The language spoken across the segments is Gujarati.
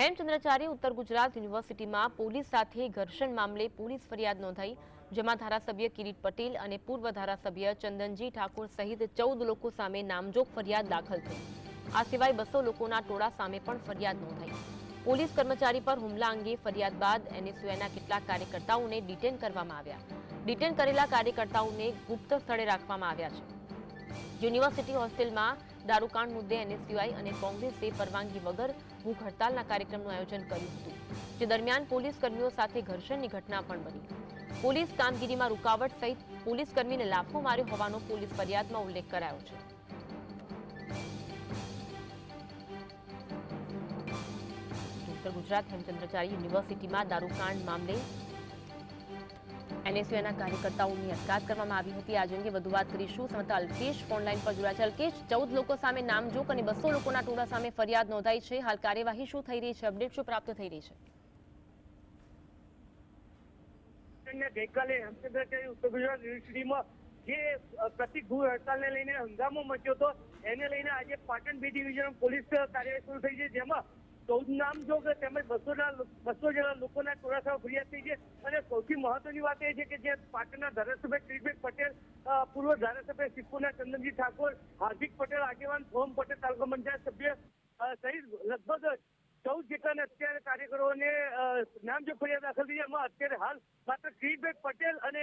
હેમચંદ્રાચાર્ય ઉત્તર ગુજરાત યુનિવર્સિટીમાં પોલીસ સાથે ઘર્ષણ મામલે પોલીસ ફરિયાદ નોંધાઈ, જેમાં ધારાસભ્ય કિરીટ પટેલ અને પૂર્વ ધારાસભ્ય ચંદનજી ઠાકોર સહિત ચૌદ લોકો સામે નામજોગ ફરિયાદ દાખલ થઈ. આ સિવાય બસો લોકોના ટોળા સામે પણ ફરિયાદ નોંધાઈ. પોલીસ કર્મચારી પર હુમલા અંગે ફરિયાદ બાદ એનએસયુઆઈના કેટલાક કાર્યકર્તાઓને ડિટેન કરવામાં આવ્યા. ડિટેન કરેલા કાર્યકર્તાઓને ગુપ્ત સ્થળે રાખવામાં આવ્યા છે. યુનિવર્સિટી હોસ્ટેલમાં દારૂકાંડ મુદ્દે એનએસયુઆઈ અને કોંગ્રેસે પરવાનગી વગર ભૂખ હડતાલના કાર્યક્રમનું આયોજન કર્યું હતું, જે દરમિયાન પોલીસ કર્મીઓ સાથે ઘર્ષણની ઘટના પણ બની. પોલીસ કામગીરીમાં રૂકાવટ સહિત પોલીસ કર્મીને લાફો માર્યો હોવાનો પોલીસ ફરિયાદમાં ઉલ્લેખ કરાયો છે. ઉત્તર ગુજરાત હેમચંદ્રાચાર્ય યુનિવર્સિટીમાં દારૂકાંડ મામલે એનએસયુના કાર્યકર્તાઓની અટકાત કરવામાં આવી હતી. આજે અંગે વધુ વાત કરીશું. સમતા અલ્કેશ ફોનલાઈન પર જોડાયા છે. અલ્કેશ, ચૌદ લોકો સામે નામજોક અને બસો લોકોના ટોળા સામે ફરિયાદ નોંધાઈ છે. હાલ કાર્યવાહી શું થઈ રહી છે? અપડેટ શું પ્રાપ્ત થઈ રહી છે? ગઈકાલે ગુજરાત યુનિવર્સિટીમાં જે પ્રતિક ભૂ હડતાલને લઈને હંગામો મચ્યો હતો, એને લઈને આજે પાટણ બી ડિવિઝન પોલીસ કાર્યવાહી શરૂ થઈ છે. જેમાં ચૌદ નામજોગ તેમજ બસોના બસો જેટલા લોકોના ચોરાસાઓ ફરિયાદ થઈ છે. અને સૌથી મહત્વની વાત એ છે કે જે પાટણના ધારાસભ્ય કિરીટભાઈ પટેલ પૂર્વ ધારાસભ્ય સિપ્પુના ચંદનજી ઠાકોર, હાર્દિક પટેલ, આગેવાન સોમ પટેલ તાલુકા પંચાયત સભ્ય સહિત લગભગ ચૌદ જેટલા અત્યારે કાર્યકરોને નામ જો ફરિયાદ દાખલ થઈ એમાં અત્યારે હાલ માત્ર કિરીટભાઈ પટેલ અને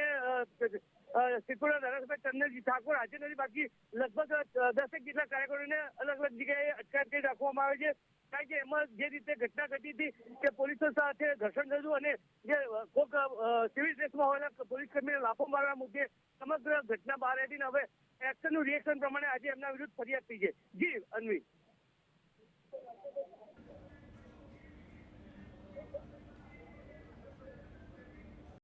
સિદ્ધપુરના નરેશભાઈ ચંદનજી ઠાકોર હાજર નથી. બાકી લગભગ દસેક જેટલા કાર્યકરોને અલગ અલગ જગ્યાએ અટકાયત કરી રાખવામાં આવે છે. કારણ કે એમાં જે રીતે ઘટના ઘટી હતી કે પોલીસો સાથે ઘર્ષણ થયું અને જે કોઈક સિવિલ ડ્રેસમાં હોયેલા પોલીસ કર્મીને લાફો મારવા મુદ્દે સમગ્ર ઘટના બહાર હતી. ને હવે એક્શનનું રિએક્શન પ્રમાણે આજે એમના વિરુદ્ધ ફરિયાદ થઈ છે. જી, અન્વી.